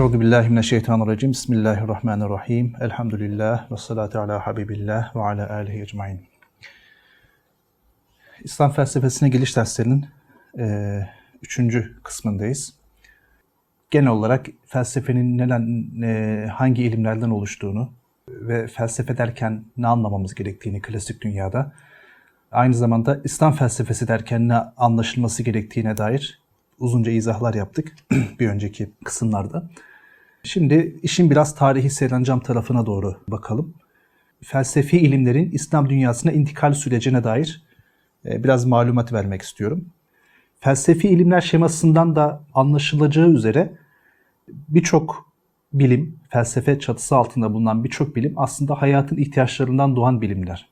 Euzu billahi mineşşeytanirracim. Bismillahirrahmanirrahim. Elhamdülillah ve salatu ala habibillah ve ala alihi ecmaîn. İslam felsefesine giriş derslerinin e, üçüncü kısmındayız. Genel olarak felsefenin neden, e, hangi ilimlerden oluştuğunu ve felsefe derken ne anlamamız gerektiğini klasik dünyada, aynı zamanda İslam felsefesi derken ne anlaşılması gerektiğine dair uzunca izahlar yaptık bir önceki kısımlarda. Şimdi işin biraz tarihi seyrancam tarafına doğru bakalım. Felsefi ilimlerin İslam dünyasına intikal sürecine dair e, biraz malumat vermek istiyorum. Felsefi ilimler şemasından da anlaşılacağı üzere birçok bilim, felsefe çatısı altında bulunan birçok bilim aslında hayatın ihtiyaçlarından doğan bilimler.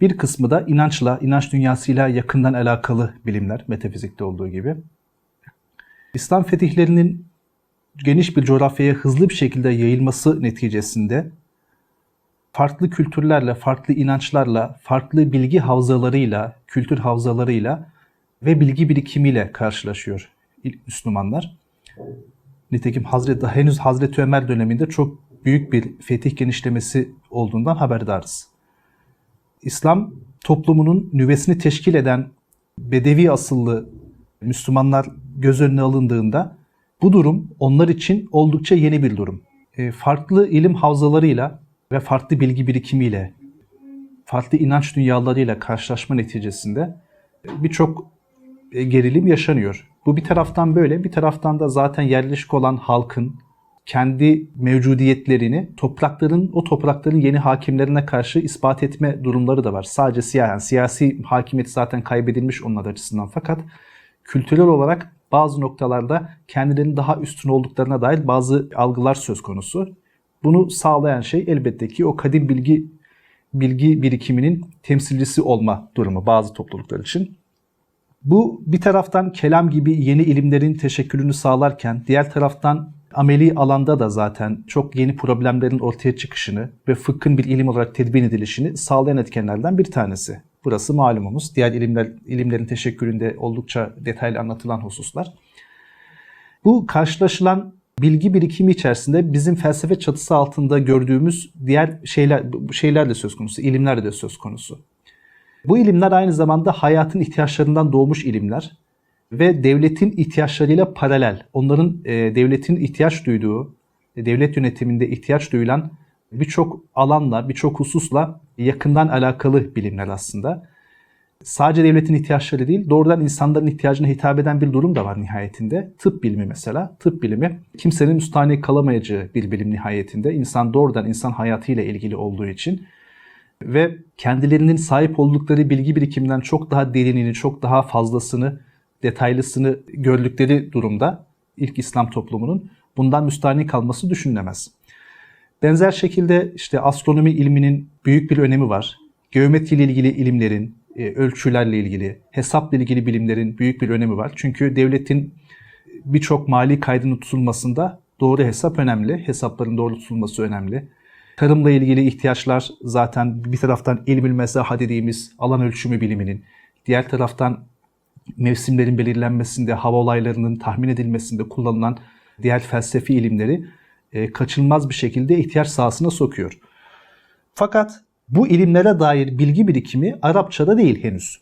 Bir kısmı da inançla, inanç dünyasıyla yakından alakalı bilimler, metafizikte olduğu gibi. İslam fetihlerinin geniş bir coğrafyaya hızlı bir şekilde yayılması neticesinde farklı kültürlerle, farklı inançlarla, farklı bilgi havzalarıyla, kültür havzalarıyla ve bilgi birikimiyle karşılaşıyor Müslümanlar. Nitekim Hazreti, henüz Hazreti Ömer döneminde çok büyük bir fetih genişlemesi olduğundan haberdarız. İslam toplumunun nüvesini teşkil eden Bedevi asıllı Müslümanlar göz önüne alındığında bu durum onlar için oldukça yeni bir durum. E, farklı ilim havzalarıyla ve farklı bilgi birikimiyle, farklı inanç dünyalarıyla karşılaşma neticesinde birçok e, gerilim yaşanıyor. Bu bir taraftan böyle, bir taraftan da zaten yerleşik olan halkın kendi mevcudiyetlerini toprakların o toprakların yeni hakimlerine karşı ispat etme durumları da var. Sadece siyah, yani siyasi hakimiyet zaten kaybedilmiş onlar açısından fakat kültürel olarak bazı noktalarda kendilerinin daha üstün olduklarına dair bazı algılar söz konusu. Bunu sağlayan şey elbette ki o kadim bilgi bilgi birikiminin temsilcisi olma durumu bazı topluluklar için. Bu bir taraftan kelam gibi yeni ilimlerin teşekkülünü sağlarken diğer taraftan ameli alanda da zaten çok yeni problemlerin ortaya çıkışını ve fıkhın bir ilim olarak tedbir edilişini sağlayan etkenlerden bir tanesi. Burası malumumuz. Diğer ilimler, ilimlerin teşekküründe oldukça detaylı anlatılan hususlar. Bu karşılaşılan bilgi birikimi içerisinde bizim felsefe çatısı altında gördüğümüz diğer şeyler şeyler de söz konusu, ilimler de söz konusu. Bu ilimler aynı zamanda hayatın ihtiyaçlarından doğmuş ilimler ve devletin ihtiyaçlarıyla paralel. Onların e, devletin ihtiyaç duyduğu, devlet yönetiminde ihtiyaç duyulan birçok alanla, birçok hususla yakından alakalı bilimler aslında. Sadece devletin ihtiyaçları değil, doğrudan insanların ihtiyacına hitap eden bir durum da var nihayetinde. Tıp bilimi mesela. Tıp bilimi kimsenin müstahane kalamayacağı bir bilim nihayetinde. İnsan doğrudan insan hayatıyla ilgili olduğu için ve kendilerinin sahip oldukları bilgi birikiminden çok daha derinini, çok daha fazlasını, detaylısını gördükleri durumda ilk İslam toplumunun bundan müstahane kalması düşünülemez. Benzer şekilde işte astronomi ilminin büyük bir önemi var. Geometri ile ilgili ilimlerin, e, ölçülerle ilgili, hesapla ilgili bilimlerin büyük bir önemi var. Çünkü devletin birçok mali kaydının tutulmasında doğru hesap önemli. Hesapların doğru tutulması önemli. Tarımla ilgili ihtiyaçlar zaten bir taraftan ilmül mesaha dediğimiz alan ölçümü biliminin, diğer taraftan mevsimlerin belirlenmesinde, hava olaylarının tahmin edilmesinde kullanılan diğer felsefi ilimleri e, kaçınılmaz bir şekilde ihtiyaç sahasına sokuyor. Fakat bu ilimlere dair bilgi birikimi Arapçada değil henüz.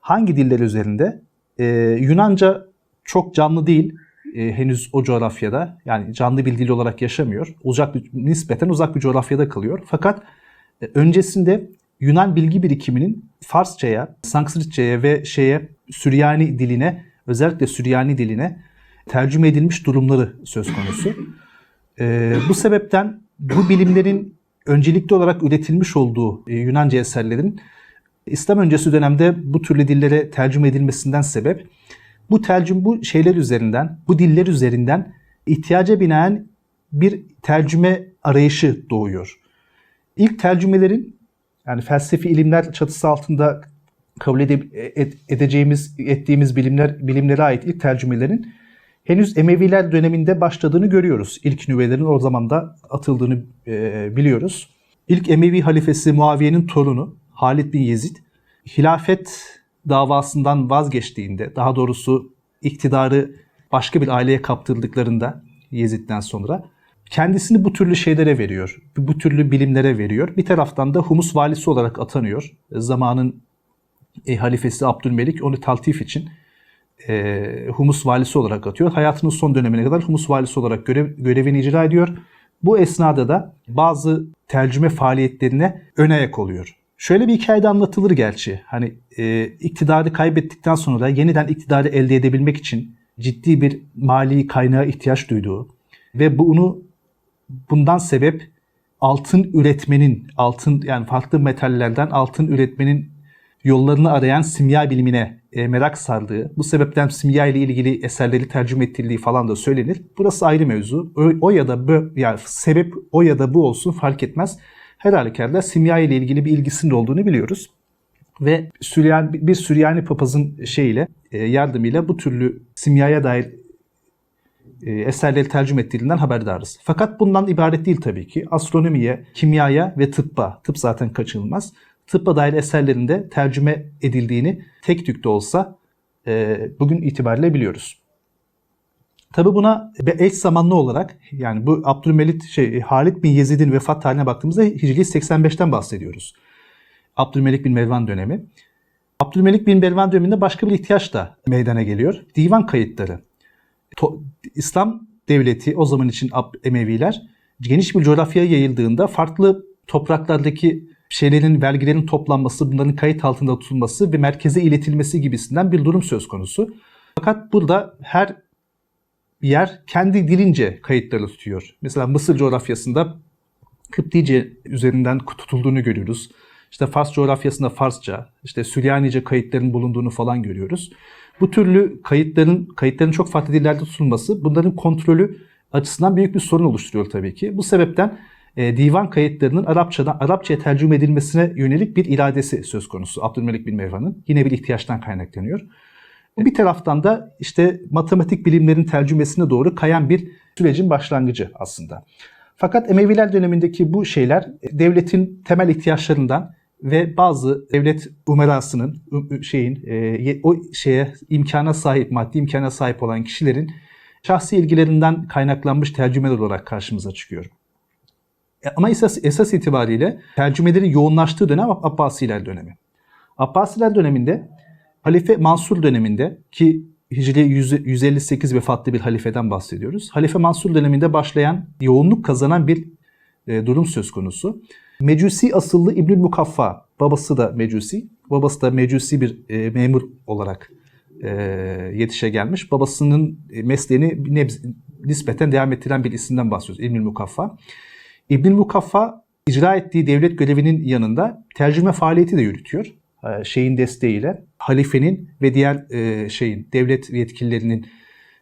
Hangi diller üzerinde? Ee, Yunanca çok canlı değil e, henüz o coğrafyada. Yani canlı bir dil olarak yaşamıyor. Uzak bir, nispeten uzak bir coğrafyada kalıyor. Fakat e, öncesinde Yunan bilgi birikiminin Farsçaya, Sanskritçeye ve şeye Süryani diline, özellikle Süryani diline tercüme edilmiş durumları söz konusu. E, bu sebepten bu bilimlerin öncelikli olarak üretilmiş olduğu e, Yunanca eserlerin İslam öncesi dönemde bu türlü dillere tercüme edilmesinden sebep bu tercüm bu şeyler üzerinden, bu diller üzerinden ihtiyaca binaen bir tercüme arayışı doğuyor. İlk tercümelerin yani felsefi ilimler çatısı altında kabul edeceğimiz, ettiğimiz bilimler bilimlere ait ilk tercümelerin henüz Emeviler döneminde başladığını görüyoruz. İlk nüvelerin o zaman da atıldığını e, biliyoruz. İlk Emevi halifesi Muaviye'nin torunu Halid bin Yezid hilafet davasından vazgeçtiğinde, daha doğrusu iktidarı başka bir aileye kaptırdıklarında Yezid'den sonra. Kendisini bu türlü şeylere veriyor. Bu türlü bilimlere veriyor. Bir taraftan da Humus valisi olarak atanıyor. Zamanın e, halifesi Abdülmelik onu taltif için e, Humus valisi olarak atıyor. Hayatının son dönemine kadar Humus valisi olarak görev, görevini icra ediyor. Bu esnada da bazı tercüme faaliyetlerine ön ayak oluyor. Şöyle bir hikayede anlatılır gerçi. Hani e, iktidarı kaybettikten sonra da yeniden iktidarı elde edebilmek için ciddi bir mali kaynağa ihtiyaç duyduğu ve bunu bundan sebep altın üretmenin, altın yani farklı metallerden altın üretmenin yollarını arayan simya bilimine e, merak sardığı, bu sebepten simya ile ilgili eserleri tercüme ettirildiği falan da söylenir. Burası ayrı mevzu. O, o ya da bu, yani sebep o ya da bu olsun fark etmez. Her halükarda simya ile ilgili bir ilgisinin olduğunu biliyoruz. Ve Süryan, bir Süryani papazın şeyiyle, e, yardımıyla bu türlü simyaya dair e, eserleri tercüme ettiğinden haberdarız. Fakat bundan ibaret değil tabii ki. Astronomiye, kimyaya ve tıbba, tıp zaten kaçınılmaz. Tıbba dair eserlerinde tercüme edildiğini tek tük de olsa e, bugün itibariyle biliyoruz. Tabi buna eş zamanlı olarak yani bu Abdülmelik şey Halid bin Yezid'in vefat tarihine baktığımızda Hicri 85'ten bahsediyoruz. Abdülmelik bin Mervan dönemi. Abdülmelik bin Mervan döneminde başka bir ihtiyaç da meydana geliyor. Divan kayıtları. To- İslam devleti o zaman için Emeviler geniş bir coğrafyaya yayıldığında farklı topraklardaki şeylerin, vergilerin toplanması, bunların kayıt altında tutulması ve merkeze iletilmesi gibisinden bir durum söz konusu. Fakat burada her yer kendi dilince kayıtları tutuyor. Mesela Mısır coğrafyasında Kıptice üzerinden tutulduğunu görüyoruz. İşte Fars coğrafyasında Farsça, işte Süryanice kayıtların bulunduğunu falan görüyoruz. Bu türlü kayıtların kayıtların çok farklı dillerde tutulması bunların kontrolü açısından büyük bir sorun oluşturuyor tabii ki. Bu sebepten e, divan kayıtlarının Arapçadan Arapçaya tercüme edilmesine yönelik bir iradesi söz konusu Abdülmelik bin Mervan'ın. Yine bir ihtiyaçtan kaynaklanıyor. Bir taraftan da işte matematik bilimlerin tercümesine doğru kayan bir sürecin başlangıcı aslında. Fakat Emeviler dönemindeki bu şeyler devletin temel ihtiyaçlarından ve bazı devlet umerasının şeyin e, o şeye imkana sahip maddi imkana sahip olan kişilerin şahsi ilgilerinden kaynaklanmış tercümeler olarak karşımıza çıkıyor. E, ama esas, esas itibariyle tercümelerin yoğunlaştığı dönem Abbasiler dönemi. Abbasiler döneminde Halife Mansur döneminde ki Hicri 158 vefatlı bir halifeden bahsediyoruz. Halife Mansur döneminde başlayan yoğunluk kazanan bir e, durum söz konusu. Mecusi asıllı İbnül Mukaffa, babası da Mecusi, babası da Mecusi bir e, memur olarak e, yetişe gelmiş. Babasının mesleğini nebz, nispeten devam ettiren bir isimden bahsediyoruz İbnül Mukaffa. İbnül Mukaffa icra ettiği devlet görevinin yanında tercüme faaliyeti de yürütüyor. E, şeyin desteğiyle, halifenin ve diğer e, şeyin devlet yetkililerinin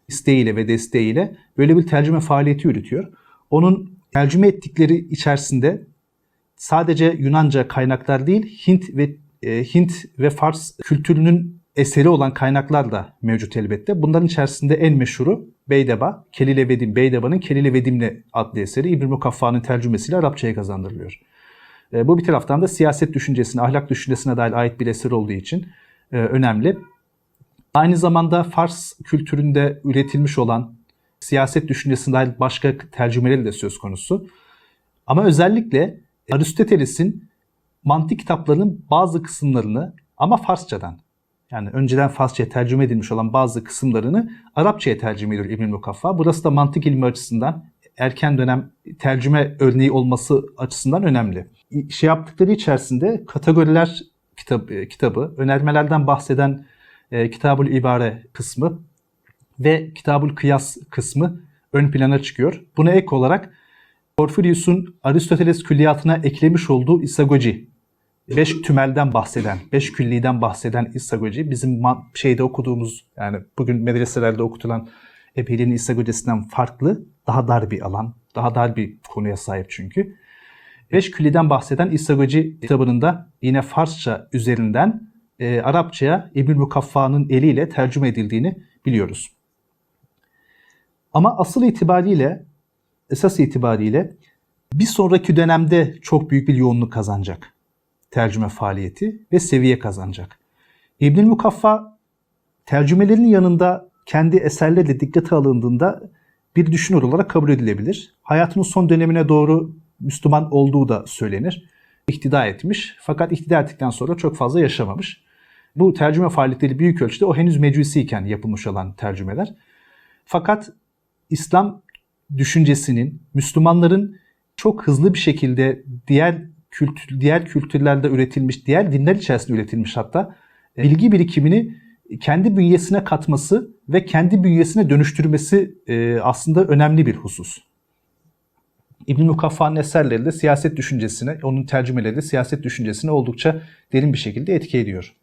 isteğiyle ve desteğiyle böyle bir tercüme faaliyeti yürütüyor. Onun tercüme ettikleri içerisinde sadece Yunanca kaynaklar değil, Hint ve e, Hint ve Fars kültürünün eseri olan kaynaklar da mevcut elbette. Bunların içerisinde en meşhuru Beydeba, Kelile Vedim, Beydeba'nın Kelile Vedimle adlı eseri İbn Mukaffa'nın tercümesiyle Arapçaya kazandırılıyor. E, bu bir taraftan da siyaset düşüncesine, ahlak düşüncesine dair ait bir eser olduğu için e, önemli. Aynı zamanda Fars kültüründe üretilmiş olan siyaset düşüncesine dair başka tercümeleri de söz konusu. Ama özellikle Aristoteles'in mantık kitaplarının bazı kısımlarını ama Farsçadan yani önceden Farsçaya tercüme edilmiş olan bazı kısımlarını Arapçaya tercüme ediyor İbn Mukaffa. Burası da mantık ilmi açısından erken dönem tercüme örneği olması açısından önemli. Şey yaptıkları içerisinde kategoriler kitabı, e, kitabı önermelerden bahseden e, Kitabul İbare kısmı ve Kitabul Kıyas kısmı ön plana çıkıyor. Buna ek olarak Porfirius'un Aristoteles külliyatına eklemiş olduğu isagoji, beş tümelden bahseden, beş külliden bahseden isagoji bizim şeyde okuduğumuz yani bugün medreselerde okutulan Epeyliğin isagojisinden farklı, daha dar bir alan, daha dar bir konuya sahip çünkü. Beş külliden bahseden İsagoci kitabının da yine Farsça üzerinden e, Arapçaya İbn Mukaffa'nın eliyle tercüme edildiğini biliyoruz. Ama asıl itibariyle esas itibariyle bir sonraki dönemde çok büyük bir yoğunluk kazanacak tercüme faaliyeti ve seviye kazanacak. İbn Mukaffa tercümelerin yanında kendi eserleri dikkate alındığında bir düşünür olarak kabul edilebilir. Hayatının son dönemine doğru Müslüman olduğu da söylenir. İhtida etmiş fakat ihtida ettikten sonra çok fazla yaşamamış. Bu tercüme faaliyetleri büyük ölçüde o henüz mecusiyken yapılmış olan tercümeler. Fakat İslam düşüncesinin Müslümanların çok hızlı bir şekilde diğer kültür, diğer kültürlerde üretilmiş, diğer dinler içerisinde üretilmiş hatta e, bilgi birikimini kendi bünyesine katması ve kendi bünyesine dönüştürmesi e, aslında önemli bir husus. İbn-i Mukaffa'nın eserleri de siyaset düşüncesine, onun tercümeleri de siyaset düşüncesine oldukça derin bir şekilde etki ediyor.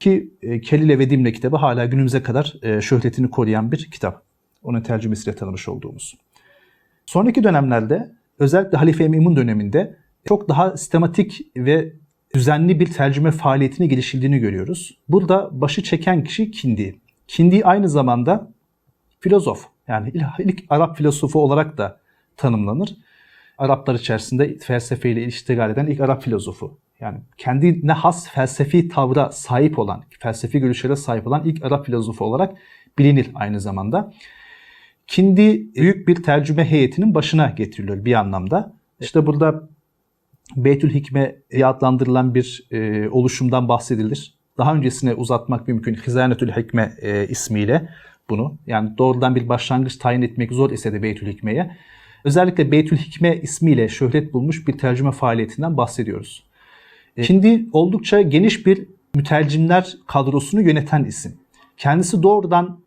Ki e, Kelile ve Dimle kitabı hala günümüze kadar şöhretini koruyan bir kitap. Onun tercümesiyle tanımış olduğumuz. Sonraki dönemlerde özellikle Halife Emin döneminde çok daha sistematik ve düzenli bir tercüme faaliyetine girişildiğini görüyoruz. Burada başı çeken kişi Kindi. Kindi aynı zamanda filozof. Yani ilk Arap filozofu olarak da tanımlanır. Araplar içerisinde felsefeyle iştigal eden ilk Arap filozofu. Yani kendine has felsefi tavra sahip olan, felsefi görüşlere sahip olan ilk Arap filozofu olarak bilinir aynı zamanda. Kindi büyük bir tercüme heyetinin başına getiriliyor bir anlamda. İşte burada Beytül Hikme adlandırılan bir e, oluşumdan bahsedilir. Daha öncesine uzatmak mümkün. Hizanetül Hikme e, ismiyle bunu. Yani doğrudan bir başlangıç tayin etmek zor ise de Beytül Hikme'ye. Özellikle Beytül Hikme ismiyle şöhret bulmuş bir tercüme faaliyetinden bahsediyoruz. E, Şimdi oldukça geniş bir mütercimler kadrosunu yöneten isim. Kendisi doğrudan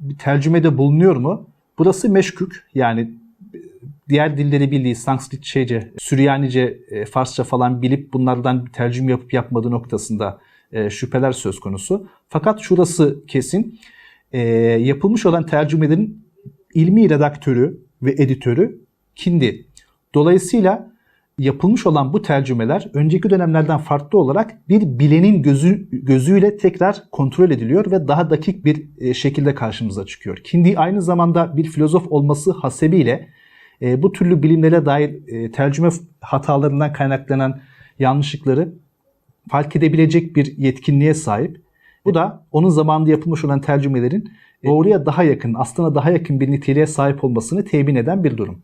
bir tercümede bulunuyor mu? Burası meşkük. Yani diğer dilleri bildiği Sanskritçece, Süryanice, e, Farsça falan bilip bunlardan bir tercüme yapıp yapmadığı noktasında e, şüpheler söz konusu. Fakat şurası kesin. E, yapılmış olan tercümelerin ilmi redaktörü ve editörü Kindi. Dolayısıyla yapılmış olan bu tercümeler önceki dönemlerden farklı olarak bir bilenin gözü, gözüyle tekrar kontrol ediliyor ve daha dakik bir şekilde karşımıza çıkıyor. Kindi aynı zamanda bir filozof olması hasebiyle e, bu türlü bilimlere dair e, tercüme hatalarından kaynaklanan yanlışlıkları fark edebilecek bir yetkinliğe sahip. Bu da onun zamanında yapılmış olan tercümelerin doğruya daha yakın, aslına daha yakın bir niteliğe sahip olmasını temin eden bir durum.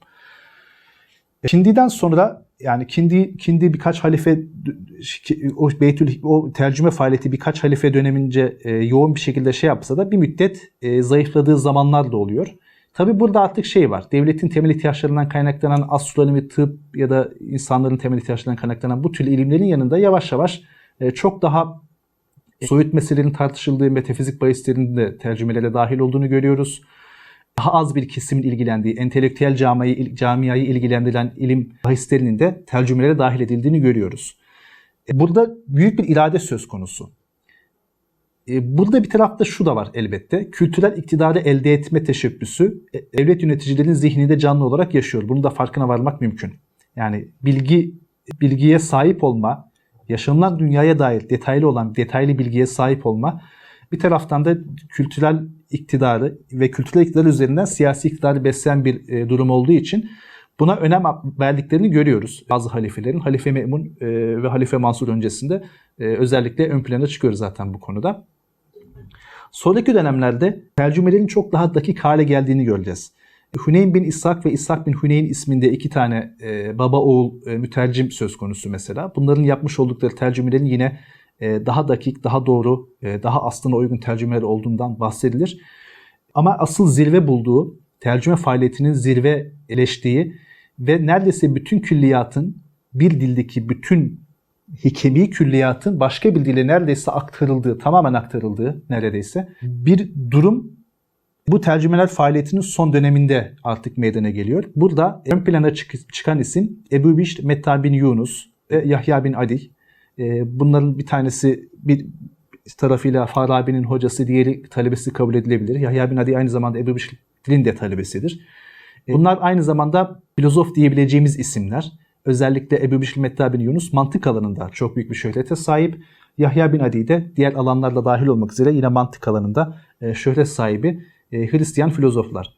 Kindi'den sonra yani Kindi Kindi birkaç halife o Beytül o tercüme faaliyeti birkaç halife dönemince e, yoğun bir şekilde şey yapsa da bir müddet e, zayıfladığı zamanlar da oluyor. Tabi burada artık şey var. Devletin temel ihtiyaçlarından kaynaklanan astronomi, tıp ya da insanların temel ihtiyaçlarından kaynaklanan bu tür ilimlerin yanında yavaş yavaş e, çok daha soyut meselelerin tartışıldığı metafizik bahislerin de tercümelere dahil olduğunu görüyoruz. Daha az bir kesimin ilgilendiği, entelektüel camiayı, camiayı ilgilendiren ilim bahislerinin de tercümelere dahil edildiğini görüyoruz. E, burada büyük bir irade söz konusu. E, burada bir tarafta şu da var elbette. Kültürel iktidarı elde etme teşebbüsü e, devlet yöneticilerin zihninde canlı olarak yaşıyor. Bunu da farkına varmak mümkün. Yani bilgi bilgiye sahip olma, yaşanılan dünyaya dair detaylı olan detaylı bilgiye sahip olma bir taraftan da kültürel iktidarı ve kültürel iktidar üzerinden siyasi iktidarı besleyen bir e, durum olduğu için buna önem verdiklerini görüyoruz. Bazı halifelerin Halife Memun ve Halife Mansur öncesinde özellikle ön plana çıkıyor zaten bu konuda. Sonraki dönemlerde tercümelerin çok daha dakik hale geldiğini göreceğiz. Hüneyn bin İshak ve İshak bin Hüneyn isminde iki tane e, baba oğul e, mütercim söz konusu mesela. Bunların yapmış oldukları tercümelerin yine e, daha dakik, daha doğru, e, daha aslına uygun tercümeler olduğundan bahsedilir. Ama asıl zirve bulduğu, tercüme faaliyetinin zirve eleştiği ve neredeyse bütün külliyatın bir dildeki bütün hikemi külliyatın başka bir dile neredeyse aktarıldığı, tamamen aktarıldığı neredeyse bir durum bu tercümeler faaliyetinin son döneminde artık meydana geliyor. Burada ön plana çıkan isim Ebu Bişr Metta bin Yunus ve Yahya bin Adi. Ee, bunların bir tanesi bir tarafıyla Farabi'nin hocası, diğeri talebesi kabul edilebilir. Yahya bin Adi aynı zamanda Ebu Bişr'in de talebesidir. Ee, bunlar aynı zamanda filozof diyebileceğimiz isimler. Özellikle Ebu Bişr Metta bin Yunus mantık alanında çok büyük bir şöhrete sahip. Yahya bin Adi de diğer alanlarla dahil olmak üzere yine mantık alanında e, şöhret sahibi e, Hristiyan filozoflar.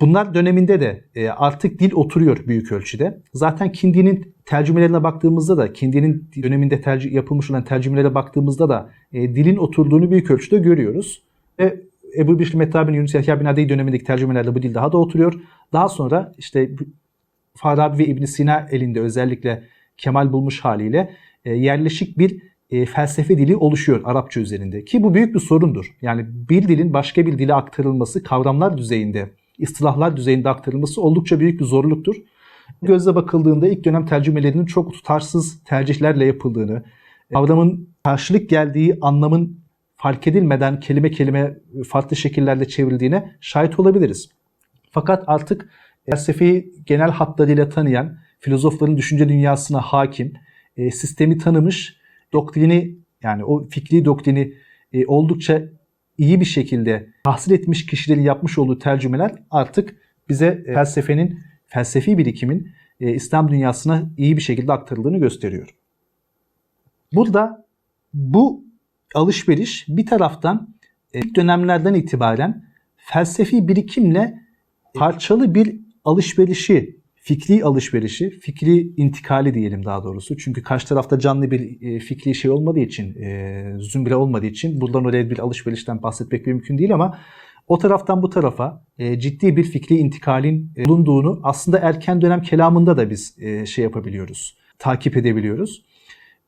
Bunlar döneminde de e, artık dil oturuyor büyük ölçüde. Zaten Kindi'nin tercümelerine baktığımızda da, Kindi'nin döneminde tercih, yapılmış olan tercümelere baktığımızda da dilin oturduğunu büyük ölçüde görüyoruz. Ve Ebu Bişri Mettabi bin Yunus Yahya bin Adi dönemindeki tercümelerde bu dil daha da oturuyor. Daha sonra işte Farabi ve ibn Sina elinde özellikle kemal bulmuş haliyle e, yerleşik bir e, felsefe dili oluşuyor Arapça üzerinde. Ki bu büyük bir sorundur. Yani bir dilin başka bir dile aktarılması kavramlar düzeyinde, istilahlar düzeyinde aktarılması oldukça büyük bir zorluktur. Gözle bakıldığında ilk dönem tercümelerinin çok tutarsız tercihlerle yapıldığını, kavramın karşılık geldiği anlamın fark edilmeden kelime kelime farklı şekillerle çevrildiğine şahit olabiliriz. Fakat artık felsefeyi genel hatlarıyla tanıyan, filozofların düşünce dünyasına hakim, e, sistemi tanımış, doktrini yani o fikri doktrini e, oldukça iyi bir şekilde tahsil etmiş kişilerin yapmış olduğu tercümeler artık bize e, felsefenin, felsefi birikimin e, İslam dünyasına iyi bir şekilde aktarıldığını gösteriyor. Burada bu alışveriş bir taraftan e, ilk dönemlerden itibaren felsefi birikimle parçalı bir alışverişi, fikri alışverişi, fikri intikali diyelim daha doğrusu. Çünkü karşı tarafta canlı bir e, fikri şey olmadığı için, e, zümre olmadığı için buradan oraya bir alışverişten bahsetmek mümkün değil ama o taraftan bu tarafa ciddi bir fikri intikalin bulunduğunu aslında erken dönem kelamında da biz şey yapabiliyoruz, takip edebiliyoruz.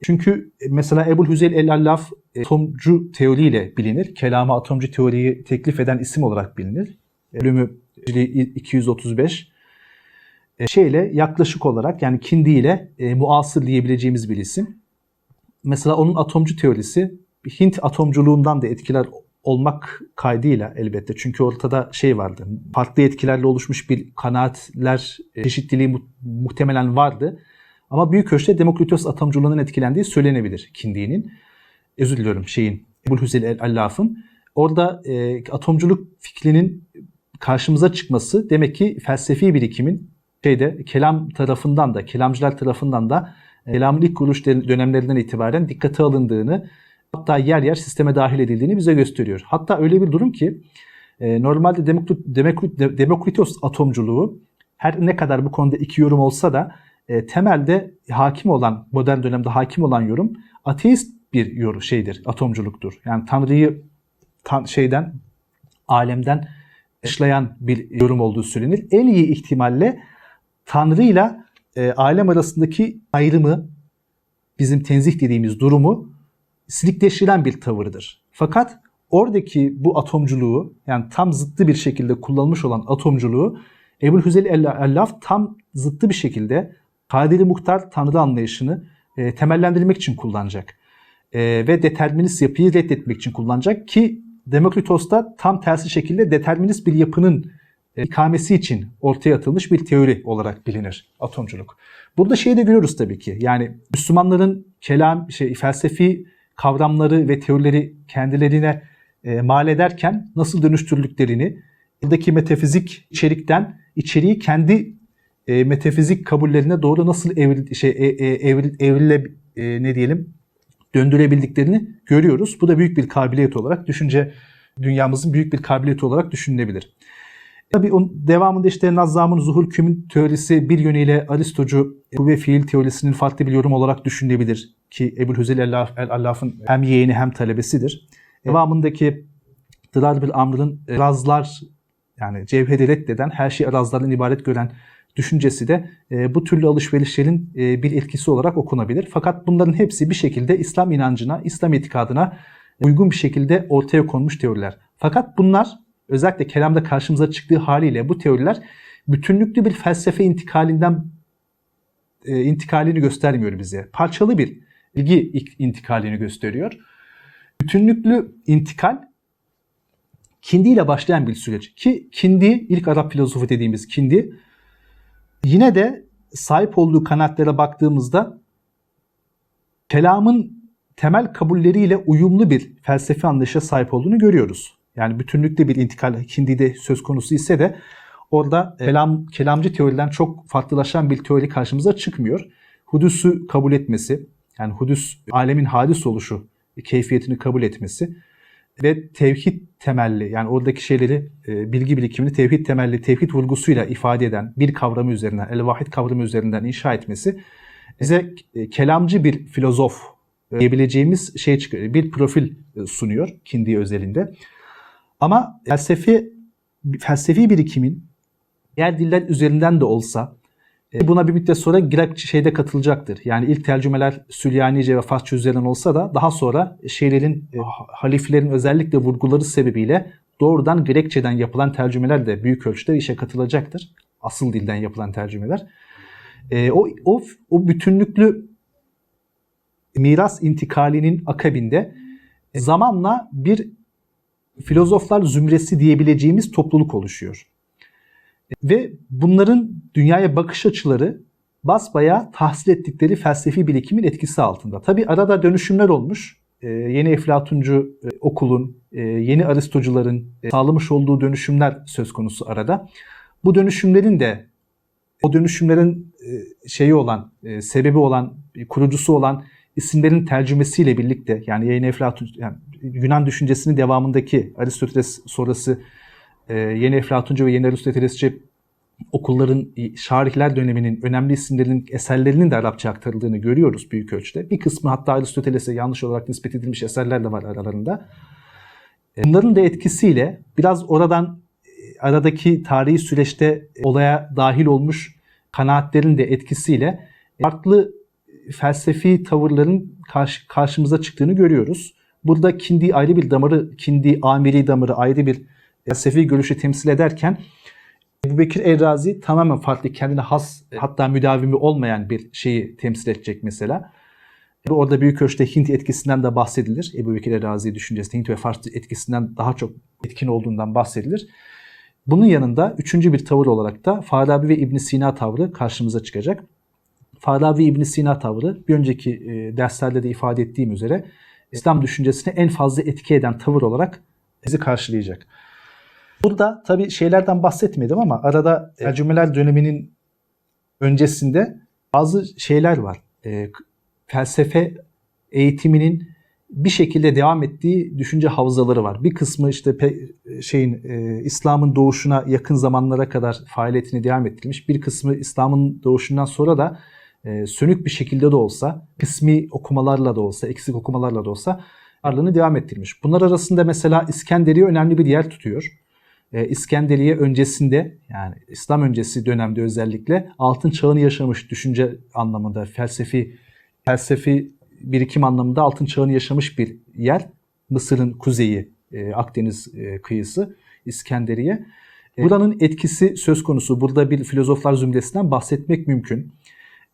Çünkü mesela Ebul Hüzeyl el-Allaf e, atomcu teoriyle bilinir. Kelama atomcu teoriyi teklif eden isim olarak bilinir. Ölümü 235 e, şeyle yaklaşık olarak yani Kindi ile e, muasır diyebileceğimiz bir isim. Mesela onun atomcu teorisi Hint atomculuğundan da etkiler olmak kaydıyla elbette. Çünkü ortada şey vardı. Farklı etkilerle oluşmuş bir kanaatler e, çeşitliliği mu- muhtemelen vardı. Ama büyük ölçüde Demokritos atomculuğundan etkilendiği söylenebilir Kindi'nin. Özür diliyorum şeyin Ebul Hüzeyl el-Allaf'ın. Orada e, atomculuk fikrinin karşımıza çıkması demek ki felsefi birikimin şeyde kelam tarafından da kelamcılar tarafından da e, kelamın ilk kuruluş dön- dönemlerinden itibaren dikkate alındığını hatta yer yer sisteme dahil edildiğini bize gösteriyor. Hatta öyle bir durum ki e, normalde Demokrit- Demokrit- De- Demokritos atomculuğu her ne kadar bu konuda iki yorum olsa da e, temelde hakim olan modern dönemde hakim olan yorum ateist bir yorum şeydir, atomculuktur. Yani Tanrı'yı tan- şeyden alemden dışlayan bir yorum olduğu söylenir. En iyi ihtimalle Tanrı ile alem arasındaki ayrımı bizim tenzih dediğimiz durumu silikleştiren bir tavırdır. Fakat oradaki bu atomculuğu yani tam zıttı bir şekilde kullanılmış olan atomculuğu Ebul Hüzeyl el-Allaf tam zıttı bir şekilde Kadiri Muhtar Tanrı anlayışını e, temellendirmek için kullanacak. E, ve determinist yapıyı reddetmek için kullanacak ki Demokritos da tam tersi şekilde determinist bir yapının e, ikamesi için ortaya atılmış bir teori olarak bilinir atomculuk. Burada şeyi de görüyoruz tabii ki. Yani Müslümanların kelam, şey, felsefi kavramları ve teorileri kendilerine e, mal ederken nasıl dönüştürdüklerini, buradaki metafizik içerikten içeriği kendi e, metafizik kabullerine doğru nasıl evril, şey, e, e, evril, evrile, e, ne diyelim döndürebildiklerini görüyoruz. Bu da büyük bir kabiliyet olarak düşünce dünyamızın büyük bir kabiliyeti olarak düşünülebilir. Tabii onun devamında işte Nazzam'ın zuhur kümün teorisi bir yönüyle Aristocu ve fiil teorisinin farklı bir yorum olarak düşünülebilir ki Ebu'l Hüzeyl el-Allaf'ın hem yeğeni hem talebesidir. Devamındaki Dırar bir Amr'ın razlar yani cevheri reddeden her şey arazlardan ibaret gören düşüncesi de e, bu türlü alışverişlerin e, bir etkisi olarak okunabilir. Fakat bunların hepsi bir şekilde İslam inancına, İslam itikadına uygun bir şekilde ortaya konmuş teoriler. Fakat bunlar özellikle kelamda karşımıza çıktığı haliyle bu teoriler bütünlüklü bir felsefe intikalinden e, intikalini göstermiyor bize. Parçalı bir bilgi intikalini gösteriyor. Bütünlüklü intikal Kindi ile başlayan bir süreç. Ki Kindi, ilk Arap filozofu dediğimiz Kindi, yine de sahip olduğu kanaatlere baktığımızda kelamın temel kabulleriyle uyumlu bir felsefi anlayışa sahip olduğunu görüyoruz. Yani bütünlükte bir intikal Kindi'de söz konusu ise de orada kelam, kelamcı teoriden çok farklılaşan bir teori karşımıza çıkmıyor. Hudüs'ü kabul etmesi, yani hudüs alemin hadis oluşu keyfiyetini kabul etmesi ve tevhid temelli yani oradaki şeyleri e, bilgi birikimini tevhid temelli tevhid vurgusuyla ifade eden bir kavramı üzerinden el vahid kavramı üzerinden inşa etmesi bize e, kelamcı bir filozof e, diyebileceğimiz şey çıkıyor. Bir profil e, sunuyor Kindi özelinde. Ama felsefi felsefi birikimin diğer diller üzerinden de olsa buna bir müddet sonra Girak şeyde katılacaktır. Yani ilk tercümeler Süryanice ve Farsça üzerinden olsa da daha sonra şeylerin, e, haliflerin özellikle vurguları sebebiyle doğrudan Grekçeden yapılan tercümeler de büyük ölçüde işe katılacaktır. Asıl dilden yapılan tercümeler. E, o, o, o bütünlüklü miras intikalinin akabinde zamanla bir filozoflar zümresi diyebileceğimiz topluluk oluşuyor. Ve bunların dünyaya bakış açıları basbaya tahsil ettikleri felsefi birikimin etkisi altında. Tabi arada dönüşümler olmuş. Ee, yeni Eflatuncu e, okulun, e, yeni Aristocuların e, sağlamış olduğu dönüşümler söz konusu arada. Bu dönüşümlerin de o dönüşümlerin e, şeyi olan, e, sebebi olan, e, kurucusu olan isimlerin tercümesiyle birlikte yani yeni Eflatun yani Yunan düşüncesinin devamındaki Aristoteles sonrası e, yeni Eflatuncu ve yeni Aristotelesçi okulların şarihler döneminin önemli isimlerinin eserlerinin de Arapça aktarıldığını görüyoruz büyük ölçüde. Bir kısmı hatta Aristoteles'e yanlış olarak nispet edilmiş eserler de var aralarında. Bunların da etkisiyle biraz oradan aradaki tarihi süreçte olaya dahil olmuş kanaatlerin de etkisiyle farklı felsefi tavırların karşı, karşımıza çıktığını görüyoruz. Burada Kindi ayrı bir damarı, Kindi amiri damarı ayrı bir felsefi görüşü temsil ederken Ebu Bekir Errazi tamamen farklı, kendine has hatta müdavimi olmayan bir şeyi temsil edecek mesela. Orada büyük ölçüde Hint etkisinden de bahsedilir. Ebu Bekir Errazi düşüncesi Hint ve Fars etkisinden daha çok etkin olduğundan bahsedilir. Bunun yanında üçüncü bir tavır olarak da Farabi ve İbn Sina tavrı karşımıza çıkacak. Farabi İbn Sina tavrı bir önceki e, derslerde de ifade ettiğim üzere İslam düşüncesine en fazla etki eden tavır olarak bizi karşılayacak. Burada tabi şeylerden bahsetmedim ama arada tercümeler döneminin öncesinde bazı şeyler var. E, felsefe eğitiminin bir şekilde devam ettiği düşünce havzaları var. Bir kısmı işte pe, şeyin e, İslam'ın doğuşuna yakın zamanlara kadar faaliyetini devam ettirmiş. Bir kısmı İslam'ın doğuşundan sonra da e, sönük bir şekilde de olsa, kısmi okumalarla da olsa, eksik okumalarla da olsa varlığını devam ettirmiş. Bunlar arasında mesela İskenderiye önemli bir yer tutuyor. E, İskenderiye öncesinde yani İslam öncesi dönemde özellikle altın çağını yaşamış düşünce anlamında felsefi felsefi birikim anlamında altın çağını yaşamış bir yer. Mısır'ın kuzeyi, e, Akdeniz e, kıyısı İskenderiye. E, buranın etkisi söz konusu. Burada bir filozoflar zümresinden bahsetmek mümkün.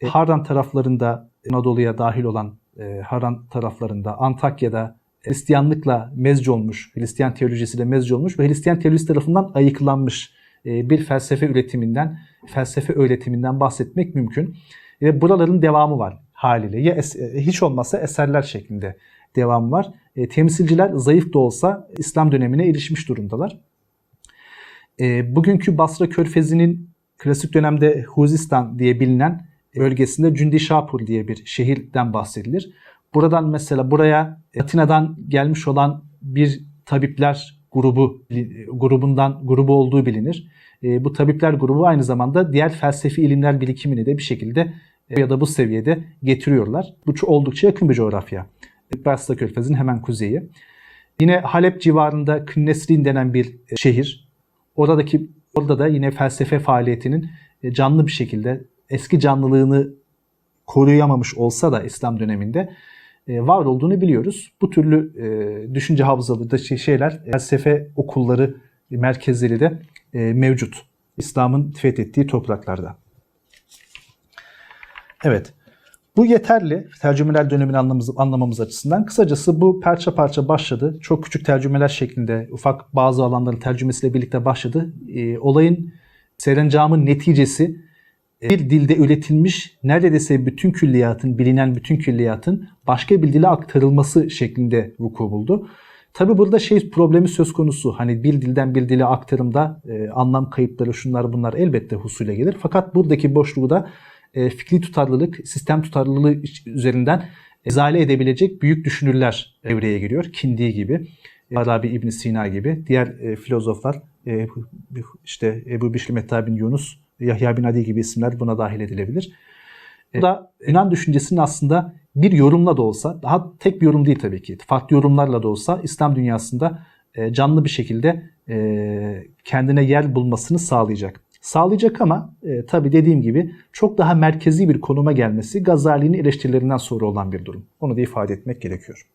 E, Harran taraflarında Anadolu'ya dahil olan e, Harran taraflarında, Antakya'da Hristiyanlıkla mezci olmuş, Hristiyan teolojisiyle mezci olmuş ve Hristiyan teolojisi tarafından ayıklanmış e, bir felsefe üretiminden, felsefe öğretiminden bahsetmek mümkün. Ve buraların devamı var haliyle. Ya es- hiç olmazsa eserler şeklinde devam var. E, temsilciler zayıf da olsa İslam dönemine erişmiş durumdalar. E, bugünkü Basra Körfezi'nin klasik dönemde Huzistan diye bilinen bölgesinde Cündişapur diye bir şehirden bahsedilir. Buradan mesela buraya Atina'dan gelmiş olan bir tabipler grubu grubundan grubu olduğu bilinir. E, bu tabipler grubu aynı zamanda diğer felsefi ilimler birikimini de bir şekilde e, ya da bu seviyede getiriyorlar. Bu oldukça yakın bir coğrafya. Basra Körfezi'nin hemen kuzeyi. Yine Halep civarında Künnesrin denen bir e, şehir. Oradaki orada da yine felsefe faaliyetinin e, canlı bir şekilde eski canlılığını koruyamamış olsa da İslam döneminde var olduğunu biliyoruz. Bu türlü düşünce havzaları şeyler, felsefe okulları, merkezleri de mevcut. İslam'ın fethettiği topraklarda. Evet. Bu yeterli tercümeler dönemini anlamamız, anlamamız açısından. Kısacası bu parça parça başladı. Çok küçük tercümeler şeklinde ufak bazı alanların tercümesiyle birlikte başladı. E, olayın serencamın neticesi bir dilde üretilmiş neredeyse bütün külliyatın, bilinen bütün külliyatın başka bir dile aktarılması şeklinde vuku buldu. Tabi burada şey problemi söz konusu. Hani bir dilden bir dile aktarımda e, anlam kayıpları şunlar bunlar elbette husule gelir. Fakat buradaki boşluğu da e, fikri tutarlılık, sistem tutarlılığı üzerinden izale edebilecek büyük düşünürler devreye giriyor. Kindi gibi, Arabi İbn Sina gibi, diğer e, filozoflar e, işte Ebu Bişri Metta bin Yunus, Yahya bin Adi gibi isimler buna dahil edilebilir. Bu da Yunan düşüncesinin aslında bir yorumla da olsa, daha tek bir yorum değil tabii ki, farklı yorumlarla da olsa İslam dünyasında e, canlı bir şekilde e, kendine yer bulmasını sağlayacak. Sağlayacak ama e, tabii dediğim gibi çok daha merkezi bir konuma gelmesi Gazali'nin eleştirilerinden sonra olan bir durum. Onu da ifade etmek gerekiyor.